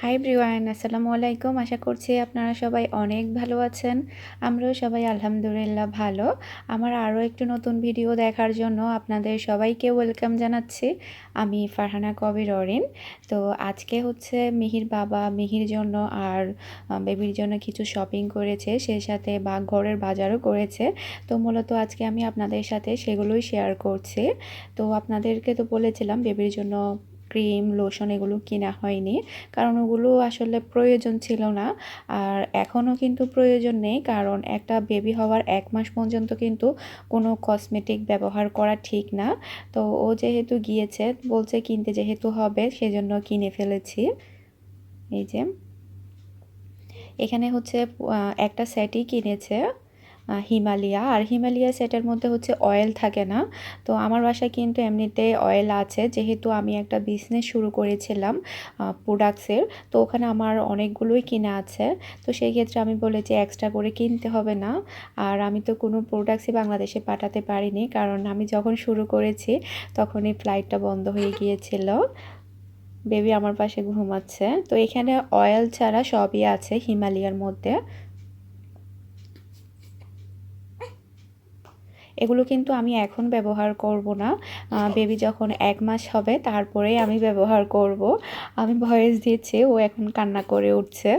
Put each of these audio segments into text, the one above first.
High ব্রিওয়ান আসসালামু আলাইকুম। আশা করছি আপনারা সবাই অনেক ভালো আছেন। আমরাও সবাই আলহামদুলিল্লাহ ভালো। আমার আরও একটু নতুন ভিডিও দেখার জন্য আপনাদের সবাইকে ওয়েলকাম জানাচ্ছি। আমি ফারহানা কবির অরিন। তো আজকে হচ্ছে মিহির বাবা, মিহির জন্য আর বেবির জন্য কিছু শপিং করেছে, সেই সাথে বা, ঘরের বাজারও করেছে। তো মূলত আজকে আমি আপনাদের সাথে সেগুলোই শেয়ার করছি। তো আপনাদেরকে তো বলেছিলাম, বেবির জন্য ক্রিম, লোশন এগুলো কেনা হয়নি। কারণ ওগুলো আসলে প্রয়োজন ছিল না। আর এখনও কিন্তু প্রয়োজন নেই। কারণ একটা বেবি হওয়ার এক মাস পর্যন্ত কিন্তু কোনো কসমেটিক ব্যবহার করা ঠিক না। তো ও যেহেতু গিয়েছে, বলছে কিনতে যেহেতু হবে, সেজন্য কিনে ফেলেছি। এই যে। এখানে হচ্ছে একটা সেটই কিনেছে। হিমালয়া। আর হিমালয়া সেটের মধ্যে হচ্ছে অয়েল থাকে না। তো আমার বাসায় কিন্তু এমনিতে অয়েল আছে। যেহেতু আমি একটা বিজনেস শুরু করেছিলাম প্রোডাক্টসের তো ওখানে আমার অনেকগুলোই কিনা আছে। তো সেই ক্ষেত্রে আমি বলেছি এক্সট্রা করে কিনতে হবে না। আর আমি তো কোনো প্রোডাক্টসই বাংলাদেশে পাঠাতে পারিনি। কারণ আমি যখন শুরু করেছি, তখনই ফ্লাইটটা বন্ধ হয়ে গিয়েছিল। বেবি আমার পাশে ঘুমাচ্ছে। তো এখানে অয়েল ছাড়া সবই আছে হিমালয়ার মধ্যে। এগুলো কিন্তু আমি এখন ব্যবহার করব না। বেবি যখন এক মাস হবে তারপরেই আমি ব্যবহার করব। আমি ভয়েস দিয়েছি ও এখন কান্না করে উঠছে।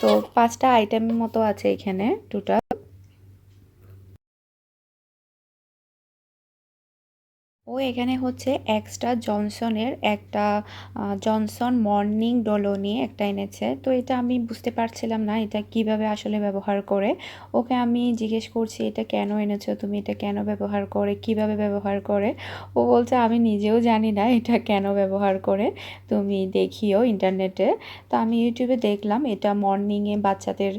তো পাঁচটা আইটেম মতো আছে এখানে টোটাল এখানে হচ্ছে এক্সট্রা জনসনের একটা জনসন মর্নিং ডলো নিয়ে একটা এনেছে। তো এটা আমি বুঝতে পারছিলাম না এটা কীভাবে আসলে ব্যবহার করে। ওকে আমি জিজ্ঞেস করছি, এটা কেন এনেছো? তুমি এটা কেন ব্যবহার করে? কীভাবে ব্যবহার করে? ও বলছে, আমি নিজেও জানি না এটা কেন ব্যবহার করে। তুমি দেখিও ইন্টারনেটে তো আমি ইউটিউবে দেখলাম, এটা মর্নিংয়ে বাচ্চাদের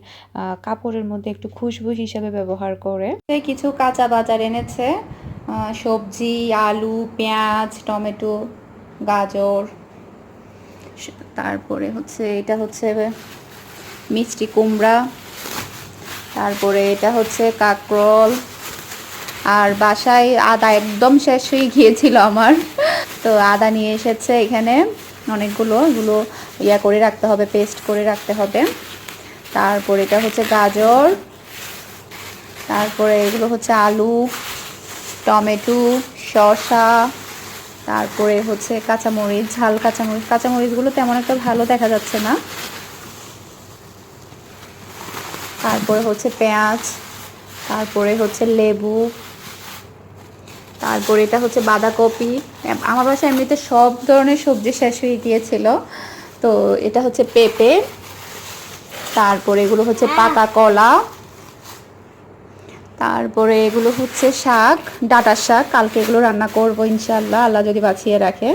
কাপড়ের মধ্যে একটু খুশবু হিসাবে ব্যবহার করে। কিছু কাঁচা বাজার এনেছে। সবজি, আলু, পেঁয়াজ, টমেটো, গাজর। তারপরে হচ্ছে, এটা হচ্ছে মিষ্টি কুমড়া। তারপরে এটা হচ্ছে কাকরল। আর বাসায় আদা একদম শেষ হয়ে গিয়েছিল আমার। তো আদা নিয়ে এসেছে এখানে অনেকগুলো, এগুলো ইয়া করে রাখতে হবে, পেস্ট করে রাখতে হবে। তারপরে এটা হচ্ছে গাজর। তারপরে এগুলো হচ্ছে আলু। টমেটো, শসা, তারপরে হচ্ছে কাঁচামরিচ, ঝাল কাঁচামরিচ। কাঁচামরিচগুলো তেমন একটা ভালো দেখা যাচ্ছে না। তারপরে হচ্ছে পেঁয়াজ, তারপরে হচ্ছে লেবু, তারপরে এটা হচ্ছে বাঁধাকপি। আমার বাসায় এমনিতে সব ধরনের সবজি শেষ হয়ে গিয়েছিল। তো এটা হচ্ছে পেঁপে, তারপরে এগুলো হচ্ছে পাকা কলা। তারপরে এগুলো হচ্ছে শাক ডাটার শাক কালকে এগুলো রান্না করব ইনশাল্লাহ আল্লাহ যদি বাঁচিয়ে রাখে।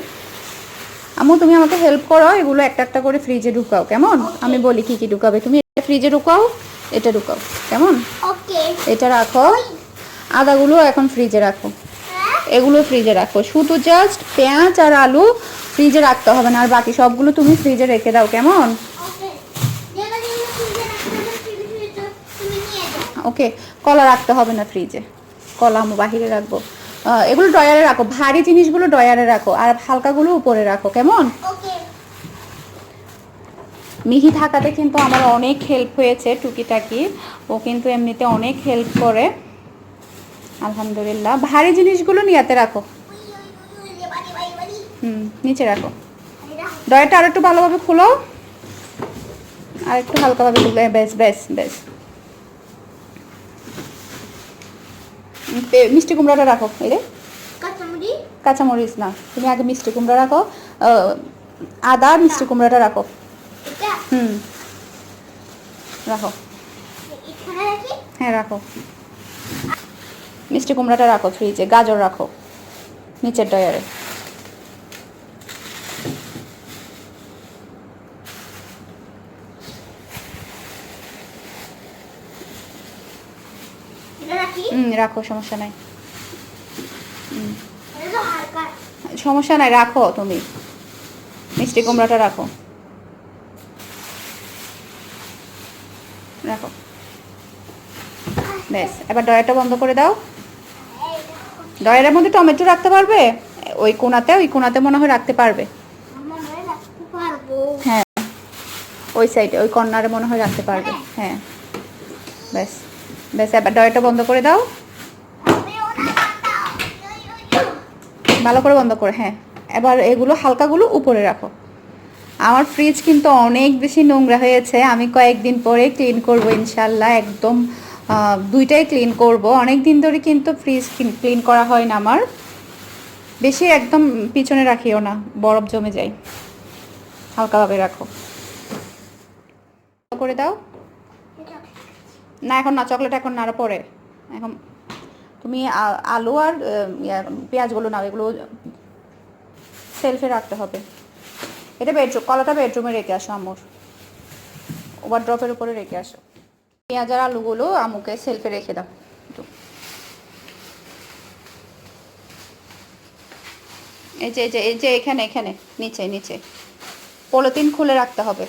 আমু তুমি আমাকে হেল্প করো এগুলো একটা একটা করে ফ্রিজে ঢুকাও কেমন? আমি বলি কি কি ঢুকাবে। তুমি এটা ফ্রিজে ঢুকাও এটা ঢুকাও কেমন? এটা রাখো। আদাগুলো এখন ফ্রিজে রাখো। এগুলো ফ্রিজে রাখো। শুধু জাস্ট পেঁয়াজ আর আলু ফ্রিজে রাখতে হবে না আর বাকি সবগুলো তুমি ফ্রিজে রেখে দাও কেমন? ওকে কলা রাখতে হবে না ফ্রিজে কলা আমি বাহিরে রাখব। এগুলো ডয়ারে রাখো। ভারী জিনিসগুলো ডয়ারে রাখো। আর হালকাগুলো উপরে রাখো কেমন? মিহি থাকাতে কিন্তু আমার অনেক হেল্প হয়েছে টুকিটাকি। ও কিন্তু এমনিতে অনেক হেল্প করে। আলহামদুলিল্লাহ। ভারী জিনিসগুলো নিয়াতে রাখো। হুম নিচে রাখো। ডয়ারটা আর একটু ভালোভাবে খুলো। আর একটু হালকাভাবে বেশ বেশ বেশ মিষ্টি কুমড়াটা রাখো এরে। কাঁচামরিচ? না তুমি আগে মিষ্টি কুমড়া রাখো আদা মিষ্টি কুমড়াটা রাখো। হুম। রাখো। হ্যাঁ রাখো। মিষ্টি কুমড়াটা রাখো ফ্রিজে গাজর রাখো নিচের ডয়ারে হুম রাখো সমস্যা নাই। সমস্যা নাই রাখো তুমি। মিষ্টি কুমড়াটা রাখো। রাখো। বেশ এবার ডয়ারটা বন্ধ করে দাও। ডয়ারের মধ্যে টমেটো রাখতে পারবে? ওই কোনাতে ওই কোনাতে মনে হয় রাখতে পারবে। হ্যাঁ। ওই সাইডে ওই কর্নারে মনে হয় রাখতে পারবে। হ্যাঁ। ব্যাস। ব্যাস, এবার ডয়টা বন্ধ করে দাও। ভালো করে বন্ধ করে হ্যাঁ। এবার এগুলো, হালকাগুলো উপরে রাখো। আমার ফ্রিজ কিন্তু অনেক বেশি নোংরা হয়েছে। আমি কয়েকদিন পরে ক্লিন করব, ইনশাল্লাহ, একদম দুইটাই ক্লিন করব। অনেক দিন ধরে কিন্তু ফ্রিজ ক্লিন করা হয় না আমার। বেশি একদম পিছনে রাখিও না, বরফ জমে যায়। হালকাভাবে রাখো। করে দাও। না, এখন না, চকলেট এখন না পরে। এখন তুমি আলু আর পেঁয়াজগুলো নাও, এগুলো সেলফে রাখতে হবে। এটা বেডরুম কলাটা বেডরুমে রেখে আসো আমুর ওভার ড্রপের উপরে রেখে আসো। পেঁয়াজ আর আলুগুলো আমুকে সেলফে রেখে দাও এই যে এই যে এই যে, এখানে এখানে, নিচে নিচে। পলিথিন খুলে রাখতে হবে।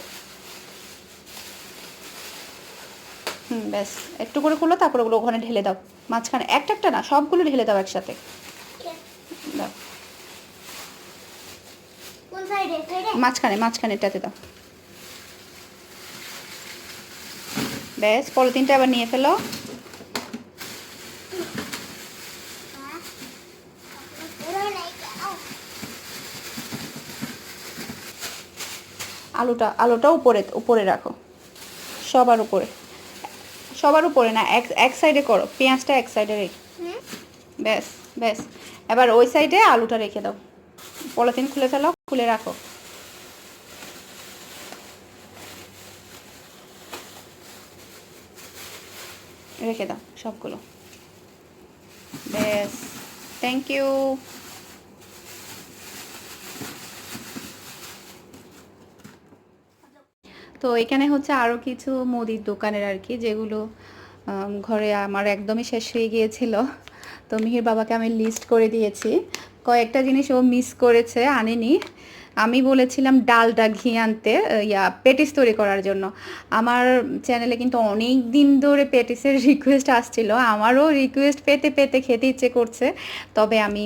হুম ব্যাস। একটু করে খুলো তারপর ওগুলো ওখানে ঢেলে দাও। মাঝখানে একটা একটা না সবগুলো ঢেলে দাও একসাথে। দাও। কোন সাইডে? সাইডে? মাঝখানে মাঝখানেটাতে দাও। ব্যাস পলিথিনটা আবার নিয়ে ফেলো। আলুটা আলুটা উপরে উপরে রাখো। সবার উপরে। সবার উপরে না এক এক সাইডে করো পেঁয়াজটা এক সাইডে রেখে। ব্যাস ব্যাস। এবার ওই সাইডে আলুটা রেখে দাও। পলিথিন খুলে ফেলো খুলে রাখো। রেখে দাও সবগুলো। ব্যাস থ্যাংক ইউ তো এখানে হচ্ছে আরও কিছু মুদির দোকানের আর কি যেগুলো ঘরে আমার একদমই শেষ হয়ে গিয়েছিল। তো মিহির বাবাকে আমি লিস্ট করে দিয়েছি। কয়েকটা জিনিস ও মিস করেছে, আনেনি। আমি বলেছিলাম ডালটা ঘি আনতে ইয়া, পেটিস তৈরি করার জন্য। আমার চ্যানেলে কিন্তু অনেক দিন ধরে পেটিসের রিকোয়েস্ট আসছিল। আমারও রিকোয়েস্ট পেতে পেতে খেতে ইচ্ছে করছে। তবে আমি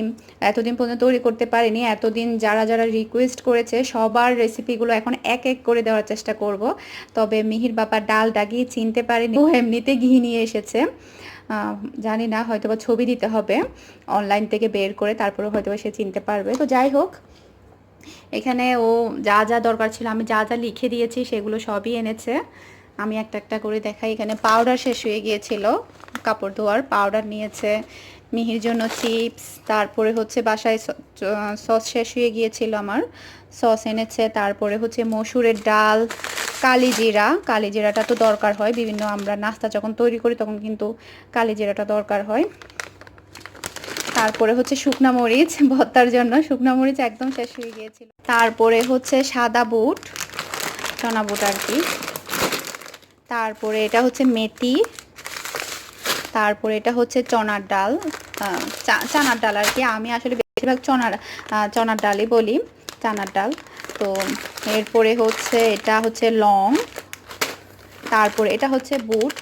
এতদিন পর্যন্ত তৈরি করতে পারিনি। এতদিন যারা যারা রিকোয়েস্ট করেছে, সবার রেসিপিগুলো এখন এক এক করে দেওয়ার চেষ্টা করব। তবে মিহির বাবা ডালটা ঘি চিনতে পারেনি। ও এমনিতে ঘি নিয়ে এসেছে। জানি না হয়তো বা ছবি দিতে হবে। অনলাইন থেকে বের করে তারপরে হয়তো বা সে চিনতে পারবে। তো যাই হোক এখানে ও যা যা দরকার ছিল, আমি যা যা লিখে দিয়েছি সেগুলো সবই এনেছে। আমি একটা একটা করে দেখাই। এখানে পাউডার শেষ হয়ে গিয়েছিল, কাপড় ধোয়ার পাউডার নিয়েছে, মিহির জন্য চিপস তারপরে হচ্ছে বাসায় সস শেষ হয়ে গিয়েছিল আমার। সস এনেছে, তারপরে হচ্ছে মসুরের ডাল কালিজিরা কালিজিরাটা তো দরকার হয়, বিভিন্ন আমরা নাস্তা যখন তৈরি করি তখন কিন্তু কালিজিরাটা দরকার হয়। তারপরে হচ্ছে শুকনা মরিচ, ভর্তার জন্য শুকনা মরিচ একদম শেষ হয়ে গিয়েছিল। তারপরে হচ্ছে সাদা বুট, চনা বুট আর কি। তারপরে এটা হচ্ছে মেথি, তারপরে এটা হচ্ছে চনার ডাল চানার ডাল আর কি। আমি আসলে বেশিরভাগ চনার চনার ডালই বলি, চানার ডাল। তো এরপরে হচ্ছে এটা হচ্ছে লং, তারপরে এটা হচ্ছে বুট।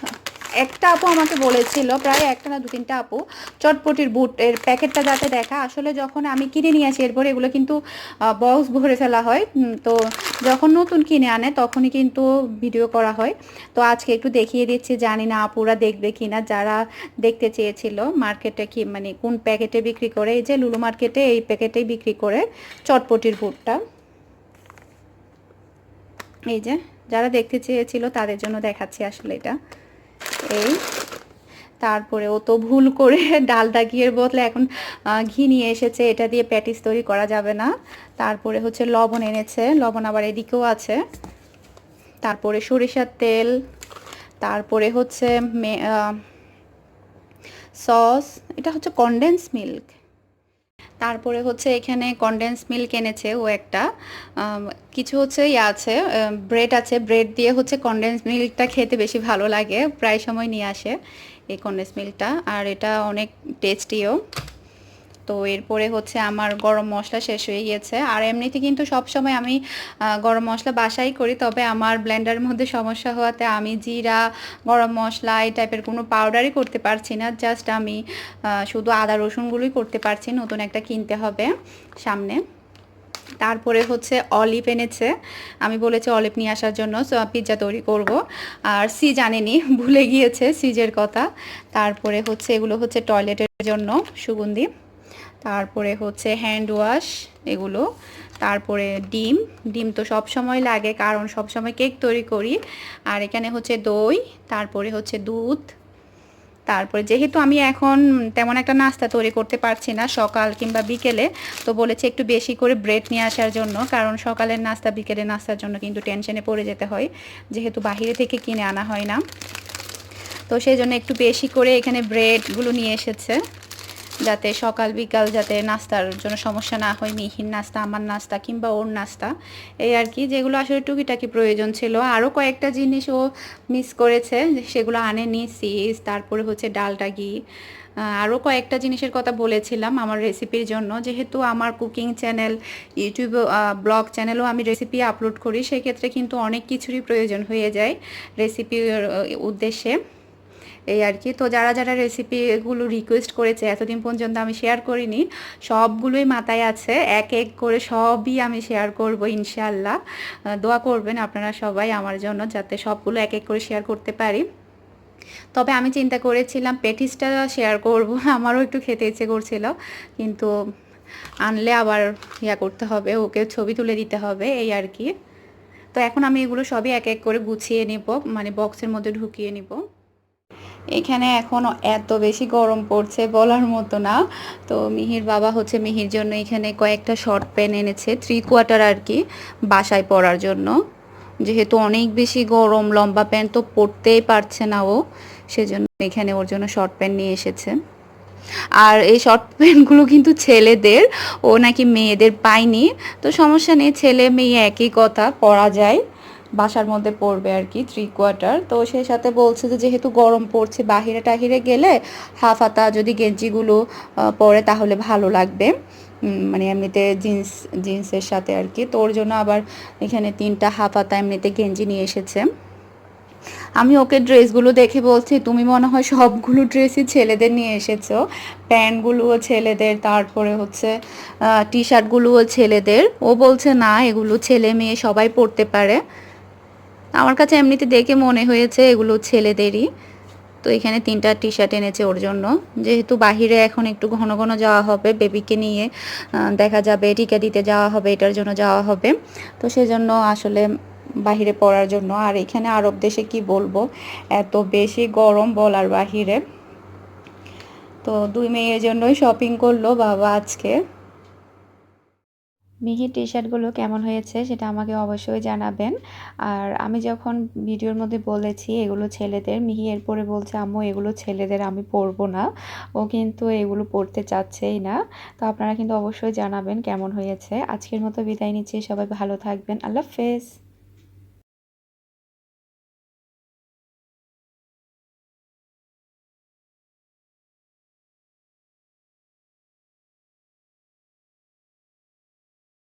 একটা আপু আমাকে বলেছিল, প্রায় একটা না দু তিনটা আপু, চটপটির বুটের প্যাকেটটা যাতে দেখা। আসলে যখন আমি কিনে নিয়ে আসি, এরপরে এগুলো কিন্তু বক্স ভরে ফেলা হয়। তো যখন নতুন কিনে আনে, তখনই কিন্তু ভিডিও করা হয়। তো আজকে একটু দেখিয়ে দিচ্ছি, জানি না আপুরা দেখবে কি না যারা দেখতে চেয়েছিল মার্কেটে কি মানে কোন প্যাকেটে বিক্রি করে, এই যে লুলু মার্কেটে এই প্যাকেটেই বিক্রি করে চটপটির বুটটা। এই যে, যারা দেখতে চেয়েছিল, তাদের জন্য দেখাচ্ছি আসলে এটা। এই। তারপরে ও তো ভুল করে ডালটা ঘিয়ের বদলে এখন ঘি নিয়ে এসেছে। এটা দিয়ে প্যাটিস তৈরি করা যাবে না। তারপরে হচ্ছে লবণ এনেছে। লবণ আবার এদিকেও আছে। তারপরে সরিষার তেল। তারপরে হচ্ছে সস। এটা হচ্ছে কন্ডেন্স মিল্ক তারপরে হচ্ছে এখানে কনডেন্স মিল্ক এনেছে ও একটা। কিছু হচ্ছে ইয়ে আছে ব্রেড আছে। ব্রেড দিয়ে হচ্ছে কনডেন্স মিল্কটা খেতে বেশি ভালো লাগে। প্রায় সময় নিয়ে আসে এই কনডেন্স মিল্কটা আর এটা অনেক টেস্টিও তো এরপরে হচ্ছে আমার গরম মশলা শেষ হয়ে গিয়েছে। আর এমনিতে কিন্তু সব সময় আমি গরম মশলা বাসাই করি, তবে আমার ব্লেন্ডারের মধ্যে সমস্যা হওয়াতে আমি জিরা, গরম মশলা এই টাইপের কোনো পাউডারই করতে পারছি না জাস্ট আমি শুধু আদা রসুনগুলোই করতে পারছি, নতুন একটা কিনতে হবে সামনে। তারপরে হচ্ছে অলিভ এনেছে, আমি বলেছি অলিভ নিয়ে আসার জন্য পিৎজা তৈরি করব। আর সি জানেনি, ভুলে গিয়েছে সিজের কথা। তারপরে হচ্ছে এগুলো হচ্ছে টয়লেটের জন্য, সুগন্ধি। তারপরে হচ্ছে হ্যান্ড ওয়াশ এগুলো, তারপরে ডিম ডিম তো সব সময় লাগে কারণ সব সময় কেক তৈরি করি। আর এখানে হচ্ছে দই, তারপরে হচ্ছে দুধ, তারপরে যেহেতু আমি এখন তেমন একটা নাস্তা তৈরি করতে পারছি না সকাল কিংবা বিকেলে, তো বলেছি একটু বেশি করে ব্রেড নিয়ে আসার জন্য, কারণ সকালের নাস্তা বিকেলে নাস্তার জন্য কিন্তু টেনশনে পড়ে যেতে হয়, যেহেতু বাইরে থেকে কিনে আনা হয় না। তো সেই জন্য একটু বেশি করে এখানে ব্রেডগুলো নিয়ে এসেছে। যাতে সকাল বিকাল যাতে নাস্তার জন্য সমস্যা না হয়, মিহির নাস্তা, আমার নাস্তা কিংবা ওর নাস্তা, এই আর কি, যেগুলো আসলে টুকিটাকি প্রয়োজন ছিল। আরও কয়েকটা জিনিস ও মিস করেছে, সেগুলো আনেনি সিস তারপরে হচ্ছে ডালটা ঘি। আরও কয়েকটা জিনিসের কথা বলেছিলাম আমার রেসিপির জন্য। যেহেতু আমার কুকিং চ্যানেল ইউটিউব ব্লগ চ্যানেলও আমি রেসিপি আপলোড করি, সেক্ষেত্রে কিন্তু অনেক কিছুরই প্রয়োজন হয়ে যায় রেসিপির উদ্দেশ্যে। এই আর কি। তো যারা যারা রেসিপিগুলো রিকোয়েস্ট করেছে, এতদিন পর্যন্ত আমি শেয়ার করিনি, সবগুলোই মাথায় আছে। এক এক করে সবই আমি শেয়ার করব ইনশাল্লাহ দোয়া করবেন আপনারা সবাই আমার জন্য যাতে সবগুলো এক এক করে শেয়ার করতে পারি। তবে আমি চিন্তা করেছিলাম পেটিসটা শেয়ার করব, আমারও একটু খেতে ইচ্ছে করছিল। কিন্তু আনলে আবার ইয়া করতে হবে, ওকে ছবি তুলে দিতে হবে, এই আর কি। তো এখন আমি এগুলো সবই এক এক করে গুছিয়ে নিব মানে বক্সের মধ্যে ঢুকিয়ে নিব। এখানে এখনও এত বেশি গরম পড়ছে বলার মতো না। তো মিহির বাবা হচ্ছে মিহির জন্য এখানে কয়েকটা শর্ট প্যান্ট এনেছে থ্রি কোয়ার্টার আর কি, বাসায় পরার জন্য। যেহেতু অনেক বেশি গরম, লম্বা প্যান্ট তো পরতেই পারছে না ও, সেজন্য এখানে ওর জন্য শর্ট প্যান্ট নিয়ে এসেছে। আর এই শর্ট প্যান্টগুলো কিন্তু ছেলেদের, ও নাকি মেয়েদের পায়নি। তো সমস্যা নেই ছেলে মেয়ে একই কথা, পরা যায়। বাসার মধ্যে পড়বে আর কি থ্রি কোয়ার্টার তো সেই সাথে বলছে যে যেহেতু গরম পড়ছে, বাহিরে টাহিরে গেলে হাফ হাতা যদি গেঞ্জিগুলো পরে তাহলে ভালো লাগবে। মানে এমনিতে জিন্স জিন্সের সাথে আর কি। তোর জন্য আবার এখানে তিনটা হাফ হাতা এমনিতে গেঞ্জি নিয়ে এসেছে। আমি ওকে ড্রেসগুলো দেখে বলছি, তুমি মনে হয় সবগুলো ড্রেসই ছেলেদের নিয়ে এসেছ। প্যান্টগুলোও ছেলেদের, তারপরে হচ্ছে টি শার্টগুলোও ছেলেদের। ও বলছে, না, এগুলো ছেলে মেয়ে সবাই পরতে পারে। আমার কাছে এমনিতে দেখে মনে হয়েছে এগুলো ছেলেদেরই। তো এখানে তিনটা টি শার্ট এনেছে ওর জন্য। যেহেতু বাহিরে এখন একটু ঘন ঘন যাওয়া হবে, বেবিকে নিয়ে দেখা যাবে, টিকা দিতে যাওয়া হবে, এটার জন্য যাওয়া হবে। তো সেজন্য আসলে বাহিরে পড়ার জন্য। আর এখানে আরব দেশে কি বলব, এত বেশি গরম বলার বাহিরে। তো দুই মেয়ের জন্যই শপিং করল বাবা আজকে। মিহির টি শার্টগুলো কেমন হয়েছে সেটা আমাকে অবশ্যই জানাবেন। আর আমি যখন ভিডিওর মধ্যে বলেছি এগুলো ছেলেদের, মিহি এরপরে বলছে, আম্মু, এগুলো ছেলেদের আমি পরবো না। ও কিন্তু এগুলো পরতে চাচ্ছেই না। তো আপনারা কিন্তু অবশ্যই জানাবেন কেমন হয়েছে। আজকের মতো বিদায় নিচ্ছি। সবাই ভালো থাকবেন। আল্লাহ হাফেজ।